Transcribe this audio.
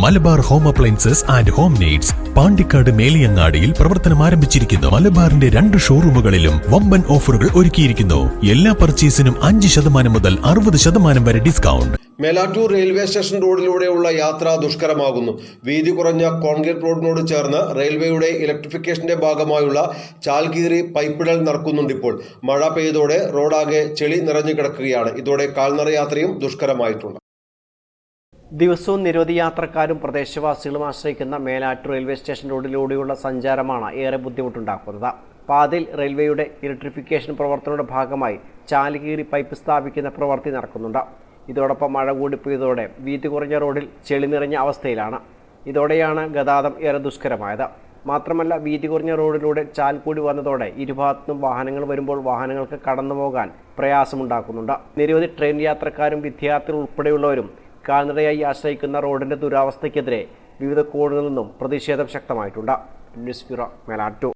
Malabar home appliances and home needs Pandikkad മേലിയങ്ങാടിയിൽ പ്രവർത്തനം ആരംഭിച്ചിരിക്കുന്നു. മലബാറിന്റെ രണ്ട് ഷോറൂമുകളിലും വമ്പൻ ഓഫറുകൾ ഒരുക്കിയിരിക്കുന്നു. എല്ലാ പർച്ചേസിനും അഞ്ച് ശതമാനം മുതൽ അറുപത് ശതമാനം വരെ ഡിസ്കൗണ്ട്. മേലാറ്റൂർ റെയിൽവേ സ്റ്റേഷൻ റോഡിലൂടെയുള്ള യാത്ര ദുഷ്കരമാകുന്നു. വീതി കുറഞ്ഞ കോൺക്രീറ്റ് റോഡിനോട് ചേർന്ന് റെയിൽവേയുടെ ഇലക്ട്രിഫിക്കേഷന്റെ ഭാഗമായുള്ള ചാൽകീറി പൈപ്പിടൽ നടക്കുന്നുണ്ട് ഇപ്പോൾ. മഴ പെയ്തോടെ റോഡാകെ ചെളി നിറഞ്ഞു കിടക്കുകയാണ്. ഇതോടെ കാൽനട യാത്രയും ദുഷ്കരമായിട്ടുണ്ട്. ദിവസവും നിരവധി യാത്രക്കാരും പ്രദേശവാസികളും ആശ്രയിക്കുന്ന മേലാറ്റൂർ റെയിൽവേ സ്റ്റേഷൻ റോഡിലൂടെയുള്ള സഞ്ചാരമാണ് ഏറെ ബുദ്ധിമുട്ടുണ്ടാക്കുന്നത്. പാതിൽ റെയിൽവേയുടെ ഇലക്ട്രിഫിക്കേഷൻ പ്രവർത്തനയുടെ ഭാഗമായി ചാലുകീറി പൈപ്പ് സ്ഥാപിക്കുന്ന പ്രവൃത്തി നടക്കുന്നുണ്ട്. ഇതോടൊപ്പം മഴ കൂടി പെയ്തതോടെ വീതി കുറഞ്ഞ റോഡിൽ ചെളി നിറഞ്ഞ അവസ്ഥയിലാണ്. ഇതോടെയാണ് ഗതാഗതം ഏറെ ദുഷ്കരമായത്. മാത്രമല്ല വീതി കുറഞ്ഞ റോഡിലൂടെ ചാൽ കൂടി വന്നതോടെ ഇരുഭാഗത്തുനിന്നും വാഹനങ്ങൾ വരുമ്പോൾ വാഹനങ്ങൾക്ക് കടന്നു പോകാൻ പ്രയാസമുണ്ടാക്കുന്നുണ്ട്. നിരവധി ട്രെയിൻ യാത്രക്കാരും വിദ്യാർത്ഥികൾ ഉൾപ്പെടെയുള്ളവരും കാൽനടയായി ആശ്രയിക്കുന്ന റോഡിന്റെ ദുരാവസ്ഥയ്ക്കെതിരെ വിവിധ കോണുകളിൽ നിന്നും പ്രതിഷേധം ശക്തമായിട്ടുണ്ട്. News bureau Melattur.